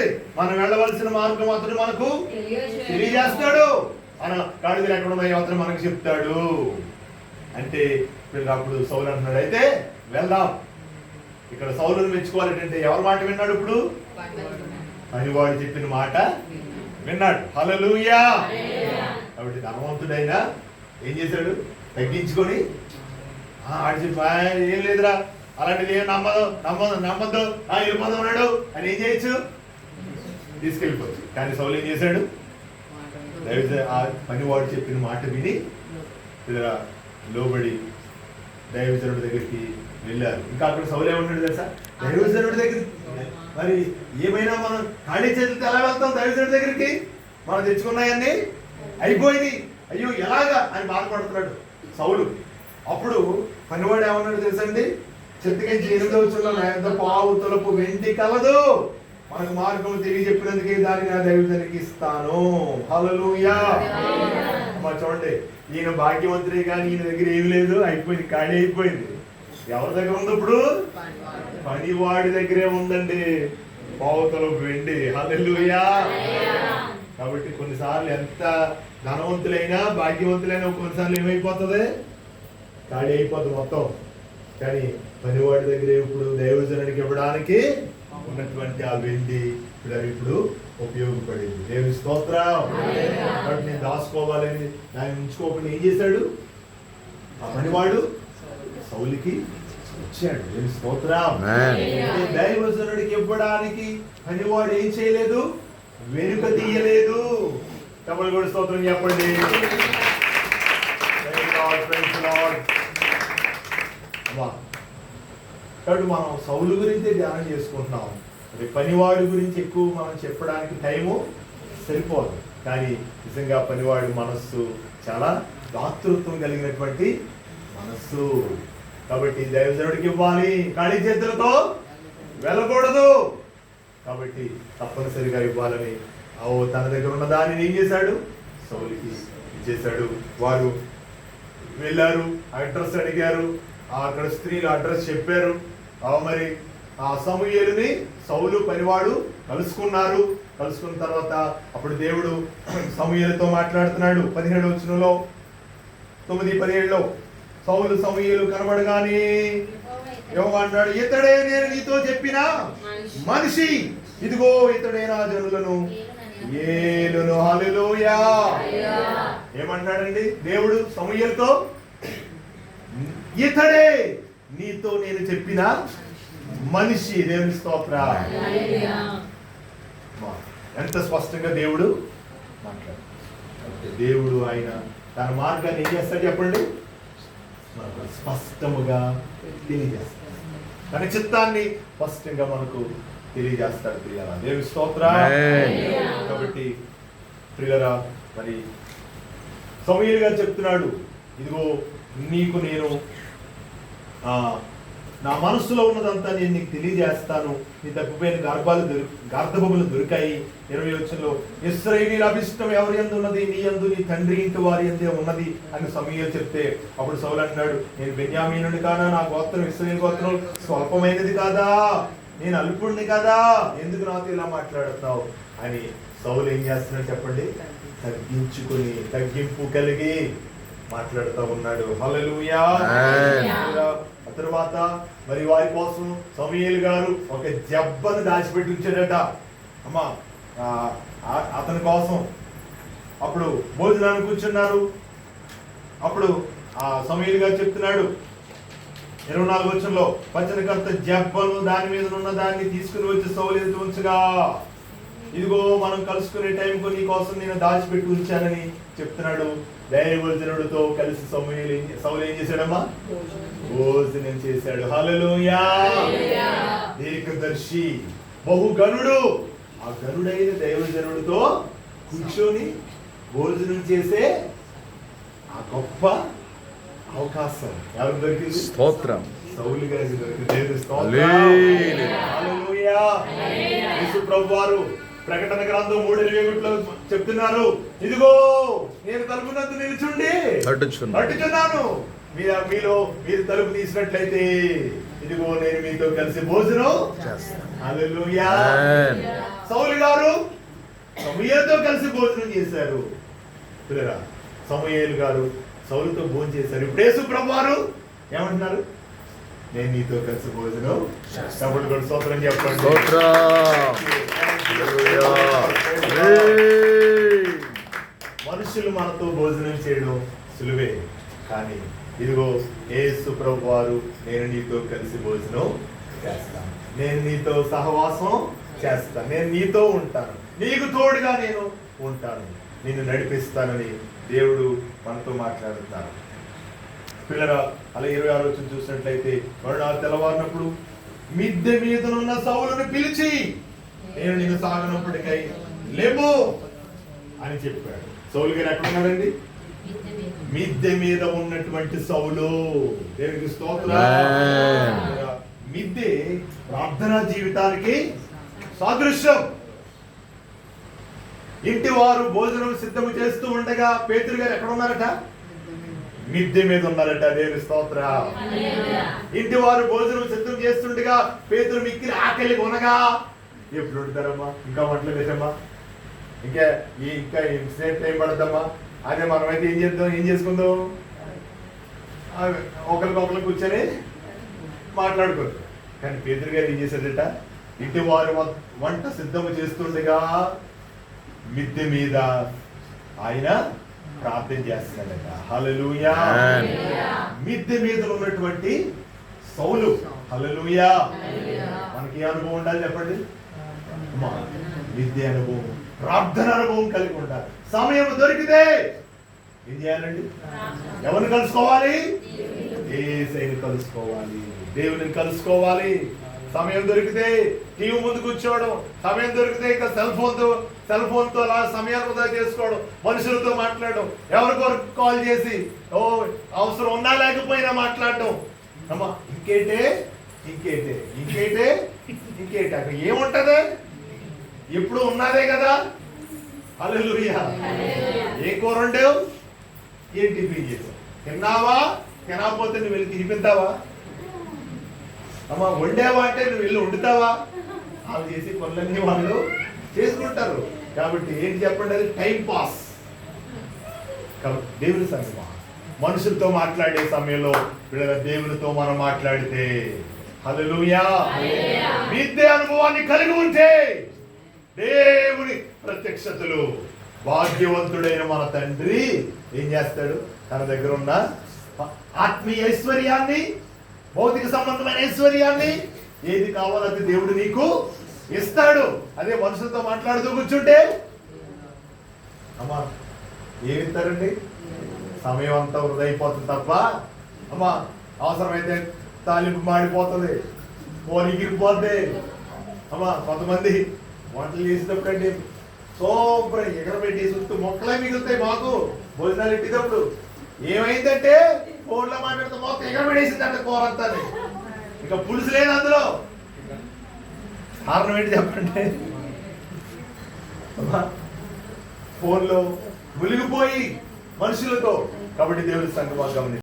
ఉంటుంది మనం వెళ్ళవలసిన మార్గం అతను మనకు తెలియజేస్తాడు. మన గాడిదలు ఎక్కడ ఉన్నాయో అతను మనకు చెప్తాడు. అంటే వీళ్ళు అప్పుడు సౌలు అంటున్నాడు అయితే వెళ్దాం. ఇక్కడ సౌలును మెచ్చుకోవాలంటే ఎవరి మాట విన్నాడు ఇప్పుడు? పనివాడు చెప్పిన మాట విన్నాడు. హల్లెలూయా. కాబట్టి ధనవంతుడైనా ఏం చేశాడు? తగ్గించుకొని "ఆ, ఆడు చెప్పి "ఆ, ఏం లేదురా. అలాంటిది ఏం నమ్మదు నమ్మదు నమ్మద్దు. ఆ వెళ్ళిపోదాం అన్నాడు అని ఏం చేయొచ్చు? తీసుకెళ్ళిపోవచ్చు కానీ సౌలు ఏం చేశాడు. దైవ ఆ పనివాడు చెప్పిన మాట విని ఇలా లోబడి దైవజనుడి దగ్గరికి వెళ్ళారు. ఇంకా అక్కడ సౌలు ఏమంటాడు తెలుసా? దైవజనుడి దగ్గర మరి ఏమైనా మనం ఖాళీ చేతులతో ఎలా వెళ్తాం దైవజనుడి దగ్గరికి? మనం తెచ్చుకున్నాయన్నీ అయిపోయింది అయ్యో ఎలాగా అని బాధపడుతున్నాడు సౌలు. అప్పుడు పనివాడు ఏమన్నాడు తెలుసండి చెత్తకించి ఎనిమిదో వచ్చిన ఎంత పావు తలుపు వెండి కలదు. మనకు మార్గం తెలియజెప్పినందుకే దాన్ని నా దైవజనికి ఇస్తాను. హల్లెలూయా అమ్మా చూడండి ఈయన భాగ్యవంతుడే కానీ ఈయన దగ్గర ఏమి లేదు అయిపోయింది ఖాళీ అయిపోయింది. ఎవరి దగ్గర ఉంది ఇప్పుడు? పనివాడి దగ్గరే ఉందండి. పావుతలు వెండి. హల్లెలూయా కాబట్టి కొన్నిసార్లు ఎంత ధనవంతులైనా భాగ్యవంతులైనా కొన్నిసార్లు ఏమైపోతుంది? ఖాళీ అయిపోతుంది మొత్తం. కానీ పనివాడి దగ్గర ఇప్పుడు దైవజనుడికి ఇవ్వడానికి ఉన్నటువంటి ఆ వెండి ఇప్పుడు అవి ఇప్పుడు ఉపయోగపడింది. దేవుని స్తోత్రం. కాబట్టి నేను దాచుకోవాలని దాన్ని ఉంచుకోకుండా ఏం చేశాడు? ఆ పనివాడు సౌలికి ఇచ్చాడు. దేవుని స్తోత్రం. దైవజనుడికి ఇవ్వడానికి పనివాడు ఏం చేయలేదు? వెనుక తీయలేదు. తమిళ కూడా స్తోత్రం చెప్పండి. Praise కాబట్టి మనం సౌలు గురించి ధ్యానం చేసుకుంటున్నాం. మరి పనివాడి గురించి ఎక్కువ మనం చెప్పడానికి టైము సరిపోదు. కానీ నిజంగా పనివాడి మనస్సు చాలా దాతృత్వం కలిగినటువంటి మనస్సు. కాబట్టి దైవజనుడికి ఇవ్వాలి. ఖాళీ చేతులతో వెళ్ళకూడదు. కాబట్టి తప్పనిసరిగా ఇవ్వాలని ఓ తన దగ్గర ఉన్న దానిని ఏం చేశాడు? సౌలికి ఇచ్చేశాడు. వారు వెళ్ళారు అడ్రస్ అడిగారు. అక్కడ స్త్రీలు అడ్రస్ చెప్పారు. మరి ఆ సమూయేలుని సౌలు పనివాడు కలుసుకున్నారు. కలుసుకున్న తర్వాత అప్పుడు దేవుడు సమూయేలుతో మాట్లాడుతున్నాడు. పదిహేడు వచనంలో తొమ్మిది పదిహేడులో సౌలు సమూయేలు కనబడగానే అన్నాడు ఇతడే నేను నీతో చెప్పిన మనిషి. ఇదిగో ఇతడే నా జనులను ఏలును. హల్లెలూయా. ఏమంటాడండి? దేవుడు సమూయేలుతో ఇతడే నీతో నేను చెప్పిన మనిషి దేవుని స్తోత్ర. ఎంత స్పష్టంగా దేవుడు మాట్లాడు. దేవుడు ఆయన తన మార్గాన్ని ఏం చేస్తాడు చెప్పండి? స్పష్టముగా తెలియజేస్తాడు. తన చిత్తాన్ని స్పష్టంగా మనకు తెలియజేస్తాడు ప్రియుల దేవుని స్తోత్ర. కాబట్టి ప్రియులరా మరి సమీర్ గారు చెప్తున్నాడు. ఇదిగో నీకు నేను నా మనసులో ఉన్నదంతా నేను నీకు తెలియజేస్తాను. నీ తప్పిపోయిన గర్భాలు దొరి గర్భములు దొరికాయి. ఇరవై వచ్చంలో ఇస్రాయేలీల అభిష్టం ఎవరి ఎందు ఉన్నది? నీ యందు నీ తండ్రి ఇంటి వారి ఎందే ఉన్నది? అని సమయం చెప్తే అప్పుడు సౌలు అంటున్నాడు నేను బెన్యామీనుడి కాదా? నా గోత్రం ఇస్రాయేల్ గోత్రం స్వల్పమైనది కాదా? నేను అల్పుడిని కదా? ఎందుకు నాతో ఇలా మాట్లాడుతున్నావు? అని సౌలు ఏం చేస్తున్నాడు చెప్పండి? తగ్గించుకొని తగ్గింపు కలిగి మాట్లాడుతూ ఉన్నాడు. హల్లెలూయా. తర్వాత మరి వారి కోసం సమీయలు గారు ఒక జబ్బను దాచిపెట్టి ఉంచాడట. అమ్మా అతని కోసం. అప్పుడు భోజనానికి కూర్చున్నారు. అప్పుడు ఆ సమీయలు గారు చెప్తున్నాడు. ఇరవై నాలుగు వచ్చంలో పచ్చనికంత జబ్బను దాని మీద ఉన్న దాన్ని తీసుకుని వచ్చి సౌలు ఉంచగా. ఇదిగో మనం కలుసుకునే టైంకు నీ కోసం నేను దాచిపెట్టి ఉంచానని చెప్తున్నాడు. దైవజనుడితో కలిసి సమూహలు సౌలు ఏం చేశాడమ్మా? భోజనం చేశాడు. హల్లెలూయా! దీర్ఘదర్శి బహు గనుడు ఆ గనుడైన దైవజనుడితో కూర్చొని భోజనం చేసే ఆ గొప్ప అవకాశం ఎవరికి దొరికింది? స్తోత్రం. సౌలు గారికి దొరికింది. దేవుని స్తోత్రం. హల్లెలూయా. ప్రకటన గ్రంథం మూడు ఇరవై ఒకటిలో చెప్తున్నారు. ఇదిగో నేను తలుపు నందు నిలుచుండి. తట్టుచున్నాను మీరు మీలో మీరు తలుపు తీసినట్లయితే ఇదిగో నేను మీతో కలిసి భోజనం. సౌలు సమూయేలుతో కలిసి భోజనం చేశారు. పిల్లరా సమూయేలు గారు సౌలుతో భోజనం చేశారు. ఇప్పుడు యేసు ప్రభు వారు ఏమంటున్నారు? నేను నీతో కలిసి భోజనం కూడా స్తోత్రం చెప్పండి. మనుషులు మనతో భోజనం చేయడం సులువే కానీ ఇదిగో ఏ సుప్రభు వారు నేను నీతో కలిసి భోజనం చేస్తాను. నేను నీతో సహవాసం చేస్తాను. నేను నీతో ఉంటాను. నీకు తోడుగా నేను ఉంటాను. నిన్ను నడిపిస్తానని దేవుడు మనతో మాట్లాడుతాను పిల్లరా అలా ఇరవై ఆరు వచ్చి చూసినట్లయితే మరునాడు తెల్లవారినప్పుడు మిద్దె మీదనున్న సౌలను పిలిచి నేను నిన్ను సాగనప్పటికై లేబో అని చెప్పాడు. సౌలు గారు ఎక్కడ ఉన్నాడండి మిద్దె మీద ఉన్నటువంటి సౌలు. దేవునికి స్తోత్రం. మిద్దె ప్రార్థనా జీవితానికి సాదృశ్యం. ఇంటి వారు భోజనం సిద్ధం చేస్తూ ఉండగా పేతురు గారు ఎక్కడ ఉన్నారట మిద్దె మీద ఉన్నారట. దేవుని స్తోత్ర. ఇంటి వారు భోజనం సిద్ధం చేస్తుండగా పేతురు మిక్కిలి ఆకలి కొనగా ఎప్పుడు ఉంటారమ్మా ఇంకా వంటలు లేదమ్మా ఇంకా ఈ ఇంకా సేఫ్ టైం పడద్దమ్మా అదే మనమైతే ఏం చేద్దాం ఏం చేసుకుందాం ఒకరికొకరు కూర్చొని మాట్లాడుకోరు కానీ పేదరు గారు ఏం చేశాడట ఇంటి వారు వంట సిద్ధం చేస్తుండగా మిద్దె మీద ఆయన ప్రార్థన చేస్తున్నాడట హల్లెలూయా ఆమేన్. మిద్దె మీద ఉన్నటువంటి సౌలు హల్లెలూయా మనకి ఏ అనుభవం ఉండాలి చెప్పండి విద్య అనుభవం ప్రార్థన అనుభవం కలిగి ఉండాలి. సమయం దొరికితే ఏం చేయాలండి? ఎవరిని కలుసుకోవాలి? ఏసైని కలుసుకోవాలి. దేవుని కలుసుకోవాలి. సమయం దొరికితే టీవీ ముందు కూర్చోవడం సమయం దొరికితే ఇంకా సెల్ ఫోన్తో సెల్ ఫోన్తో అలా సమయాన్ని వృధా చేసుకోవడం మనుషులతో మాట్లాడడం. ఎవరికొరకు కాల్ చేసి ఓ అవసరం ఉన్నా లేకపోయినా మాట్లాడడం. అమ్మా ఇంకేటే? ఇంకేటే? ఇంకేటే? ఇంకేంటి అక్కడ ఏముంటది? ఎప్పుడు ఉన్నదే కదా? హల్లెలూయా. ఏ కూర వండావు? ఏం టిఫిన్ చేసావు తిన్నావా? తినకపోతే నువ్వు వెళ్ళి తినిపిద్దావా? అమ్మా వండావా అంటే నువ్వు వెళ్ళి వండుతావా? వాళ్ళు చేసి పనులన్నీ వాళ్ళు చేసుకుంటారు. కాబట్టి ఏంటి చెప్పండి? అది టైం పాస్. దేవుని సంగమా మనుషులతో మాట్లాడే సమయంలో వీళ్ళ దేవునితో మనం మాట్లాడితే విద్య అనుభవాన్ని కలిగి ఉంటే దేవుని ప్రత్యక్షతలు భాగ్యవంతుడైన మన తండ్రి ఏం చేస్తాడు? తన దగ్గర ఉన్న ఆత్మీయ ఐశ్వర్యాన్ని భౌతిక సంబంధమైన ఐశ్వర్యాన్ని ఏది కావాలో అది దేవుడు నీకు ఇస్తాడు. అదే మనుషులతో మాట్లాడుతూ కూర్చుంటే అమ్మా ఏమి ఇస్తారండి? సమయం అంతా వృధా అయిపోతుంది తప్ప. అమ్మా అవసరమైతే తాలింపు మాడిపోతుంది. ఫోన్ అమ్మా కొంతమంది వంటలు చేసేటప్పుడు అండి సూపర్ ఎగరబెట్టి చుట్టూ మొక్కలే మిగులుతాయి మాకు. భోజనాలు ఎట్టేటప్పుడు ఏమైందంటే ఫోన్లో మాట్లాడితే మొత్తం ఎగరబెట్టేసిందంట కూర ఇంకా పులుసు లేదు అందులో. కారణం ఏంటి చెప్పండి? ఫోన్లో మునిగిపోయి మనుషులతో. కాబట్టి దేవుడి సంగమా గమని